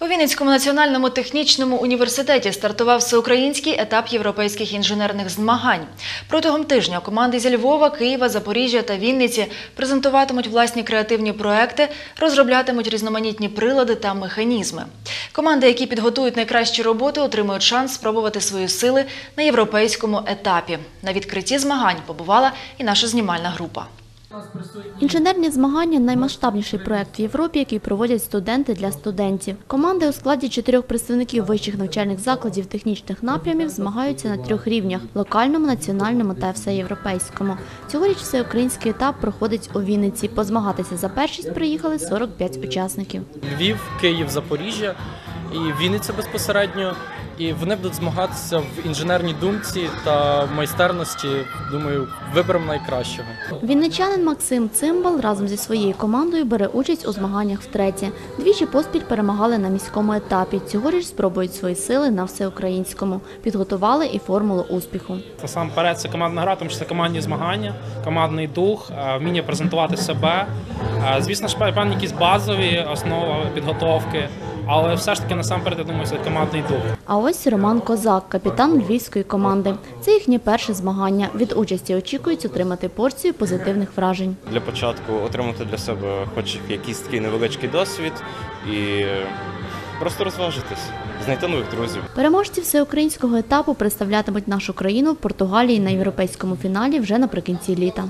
У Вінницькому національному технічному університеті стартував всеукраїнський етап європейських інженерних змагань. Протягом тижня команди зі Львова, Києва, Запоріжжя та Вінниці презентуватимуть власні креативні проекти, розроблятимуть різноманітні прилади та механізми. Команди, які підготують найкращі роботи, отримують шанс спробувати свої сили на європейському етапі. На відкритті змагань побувала і наша знімальна група. Інженерні змагання наймасштабніший проект в Європі, який проводять студенти для студентів. Команди у складі чотирьох представників вищих навчальних закладів технічних напрямів змагаються на трьох рівнях: локальному, національному та всеєвропейському. Цьогоріч всеукраїнський етап проходить у Вінниці. Позмагатися за першість приїхали 45 учасників. Львів, Київ, Запоріжжя і Вінниця безпосередньо. І вони будуть змагатися в інженерній думці та майстерності. Думаю, виберемо найкращого. Вінничанин Максим Цимбал разом зі своєю командою бере участь у змаганнях втретє. Двічі поспіль перемагали на міському етапі. Цьогоріч спробують свої сили на всеукраїнському. Підготували і формулу успіху. Насамперед, це командна гра, тому що це командні змагання, командний дух, е, вміння презентувати себе. Е, Звісно ж, певні якісь базові основи підготовки, але все ж таки насамперед, я думаю, це командний дух. А ось Роман Козак, капітан львівської команди. Це їхнє перше змагання. Від участі очікують отримати порцію позитивних вражень. для початку отримати для себе хоч якийсь такий невеличкий досвід і просто розважитись, знайти нових друзів. Переможці всеукраїнського етапу представлятимуть нашу країну в Португалії на європейському фіналі вже наприкінці літа.